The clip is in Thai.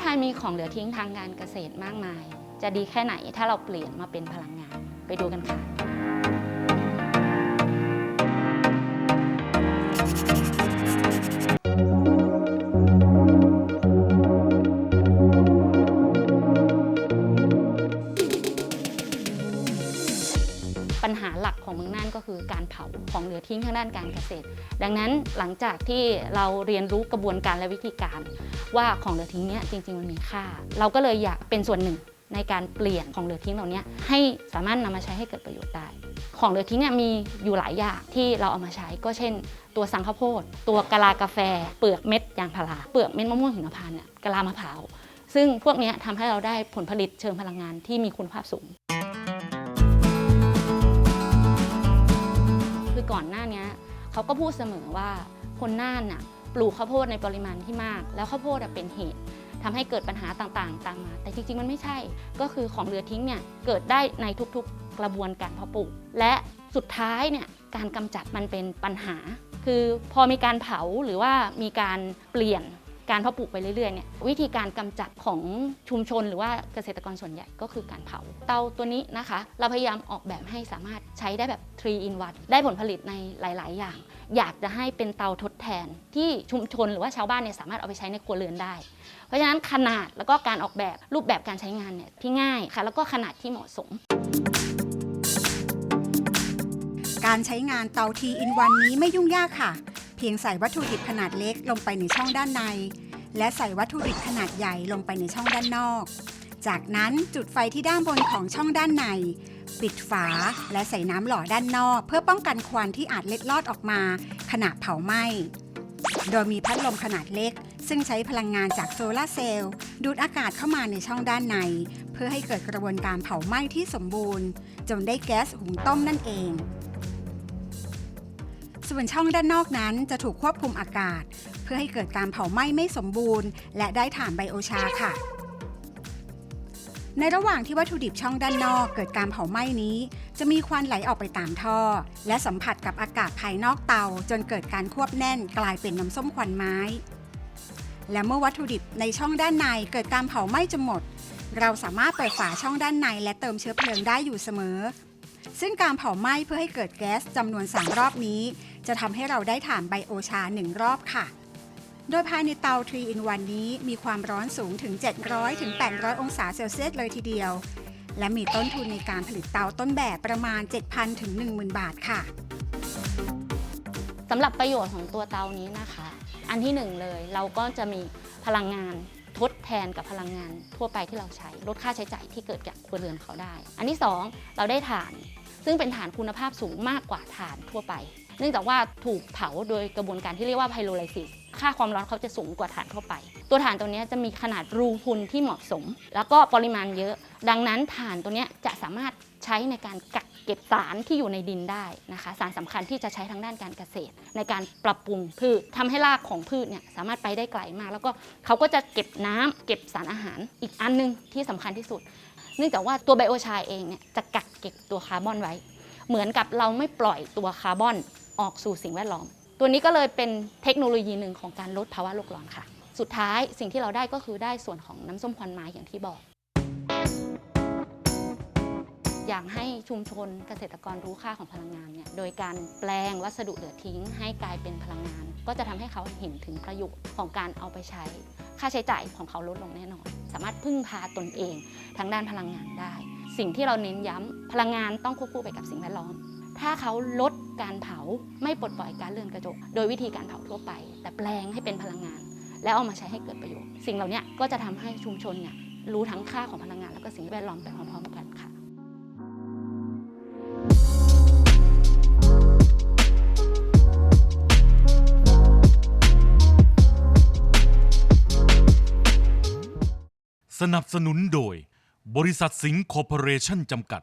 ไทยมีของเหลือทิ้งทางการเกษตรมากมาย จะดีแค่ไหนถ้าเราเปลี่ยนมาเป็นพลังงาน ไปดูกันค่ะ คือการเผาของเหลือทิ้งทางด้านการเกษตร ดังนั้นหลังจากที่เราเรียนรู้กระบวนการและวิธีการ ว่าของเหลือทิ้งเนี้ยจริง ๆ มันมีค่า เราก็เลยอยากเป็นส่วนหนึ่งในการเปลี่ยนของเหลือทิ้งเหล่านี้ให้สามารถนำมาใช้ให้เกิดประโยชน์ได้ ของเหลือทิ้งเนี่ยมีอยู่หลายอย่างที่เราเอามาใช้ ก็เช่น ตัวสังข้าวโพด ตัวกะลากาแฟ เปลือกเม็ดยางพารา เปลือกเม็ดมะม่วงหิมพานต์เนี่ยกะลามะพร้าว ซึ่งพวกนี้ทำให้เราได้ผลผลิตเชิงพลังงานที่มีคุณภาพสูง เขาก็พูดเสมอว่าคนน่านน่ะปลูกข้าวโพดในปริมาณที่มาก แล้วข้าวโพดเป็นเหตุทำให้เกิดปัญหาต่างๆ ตามมา แต่จริงๆ มันไม่ใช่ ก็คือของเหลือทิ้งเนี่ยเกิดได้ในทุกๆ กระบวนการเพาะปลูก และสุดท้ายเนี่ยการกำจัดมันเป็นปัญหา คือพอมีการเผาหรือว่ามีการเปลี่ยน การเพาะปลูกไปเรื่อยๆเนี่ยวิธีการกำจัดของชุมชนหรือว่าเกษตรกรส่วนใหญ่ก็คือการเผา เตาตัวนี้นะคะ เราพยายามออกแบบให้สามารถใช้ได้แบบ 3 in 1ได้ผลผลิตในหลาย ๆ อย่าง อยากจะให้เป็นเตาทดแทนที่ชุมชนหรือว่าชาวบ้านเนี่ยสามารถเอาไปใช้ในครัวเรือนได้ เพราะฉะนั้นขนาดแล้วก็การออกแบบรูปแบบการใช้งานเนี่ยที่ง่ายค่ะ แล้วก็ขนาดที่เหมาะสมการใช้งานเตาทีอินวันนี้ไม่ยุ่งยากค่ะ เพียงใส่วัตถุดิบขนาดเล็กลงไปในช่องด้านใน และใส่วัตถุดิบขนาดใหญ่ลงไปในช่องด้านนอก จากนั้นจุดไฟที่ด้านบนของช่องด้านใน ปิดฝาและใส่น้ำหล่อด้านนอก เพื่อป้องกันควันที่อาจเล็ดลอดออกมา ขณะเผาไหม้โดยมีพัดลมขนาดเล็ก ซึ่งใช้พลังงานจากโซลาร์เซลล์ดูดอากาศเข้ามาในช่องด้านใน เพื่อให้เกิดกระบวนการเผาไหม้ที่สมบูรณ์ จนได้แก๊สหุงต้มนั่นเอง ส่วนช่องด้านนอกนั้นจะถูกควบคุมอากาศ เพื่อให้เกิดการเผาไหม้ไม่สมบูรณ์ และได้ถ่านไบโอชาค่ะ ในระหว่างที่วัตถุดิบช่องด้านนอกเกิดการเผาไหม้นี้ จะมีควันไหลออกไปตามท่อ และสัมผัสกับอากาศภายนอกเตา จนเกิดการควบแน่นกลายเป็นน้ำส้มควันไม้ และเมื่อวัตถุดิบในช่องด้านในเกิดการเผาไหม้จนหมด เราสามารถเปิดฝาช่องด้านใน และเติมเชื้อเพลิงได้อยู่เสมอซึ่งการเผาไหม้เพื่อให้เกิดแก๊สจำนวน 3 รอบนี้ จะทำให้เราได้ถ่านไบโอชา1รอบค่ะ โดยภายในเตา3 in 1นี้มีความร้อนสูงถึง 700ถึง800 องศาเซลเซียสเลยทีเดียว และมีต้นทุนในการผลิตเตาต้นแบบประมาณ 7,000ถึง10,000 บาทค่ะสำหรับประโยชน์ของตัวเตานี้นะคะ อันที่หนึ่งเลยเราก็จะมีพลังงานทดแทนกับพลังงานทั่วไปที่เราใช้ลดค่าใช้จ่ายที่เกิดจากครัวเรือนเขาได้ อันที่สองเราได้ถ่าน ซึ่งเป็นฐานคุณภาพสูงมากกว่าถ่านทั่วไป เนื่องจากว่าถูกเผาโดยกระบวนการที่เรียกว่าไพโรไลซิสค่าความร้อนเขาจะสูงกว่าถ่านทั่วไป ตัวถ่านตัวนี้จะมีขนาดรูพุนที่เหมาะสม แล้วก็ปริมาณเยอะ ดังนั้นถ่านตัวนี้จะสามารถใช้ในการกักเก็บสารที่อยู่ในดินได้นะคะ สารสำคัญที่จะใช้ทางด้านการเกษตร ในการปรับปรุงพืชทำให้รากของพืชเนี่ยสามารถไปได้ไกลมาก แล้วก็เขาก็จะเก็บน้ำเก็บสารอาหารอีกอันหนึงที่สำคัญที่สุด เนื่องจากว่าตัวไบโอชาเองเนี่ยจะกักเก็บตัวคาร์บอนไว้ เหมือนกับเราไม่ปล่อยตัวคาร์บอน ออกสู่สิ่งแวดล้อม ตัวนี้ก็เลยเป็นเทคโนโลยีหนึ่งของการลดภาวะโลกร้อนค่ะ สุดท้ายสิ่งที่เราได้ก็คือได้ส่วนของน้ำส้มควันไม้อย่างที่บอก อยากให้ชุมชนเกษตรกรรู้ค่าของพลังงานเนี่ยโดยการแปลงวัสดุเหลือทิ้ง ให้กลายเป็นพลังงาน ก็จะทำให้เขาเห็นถึงประโยชน์ของการเอาไปใช้ ค่าใช้จ่ายของเขาลดลงแน่นอน สามารถพึ่งพาตนเองทางด้านพลังงานได้ สิ่งที่เราเน้นย้ำพลังงานต้องควบคู่ไปกับสิ่งแวดล้อม ถ้าเขาลดการเผาไม่ปลดปล่อยการเรือนกระจก โดยวิธีการเผาทั่วไป แต่แปลงให้เป็นพลังงาน แล้วเอามาใช้ให้เกิดประโยชน์ สิ่งเหล่านี้ก็จะทำให้ชุมชนเนี่ยรู้ทั้งค่าของพลังงาน แล้วก็สิ่งแวดล้อมไปพร้อมๆกันค่ะสนับสนุนโดย บริษัทสิงห์คอร์ปอเรชั่นจำกัด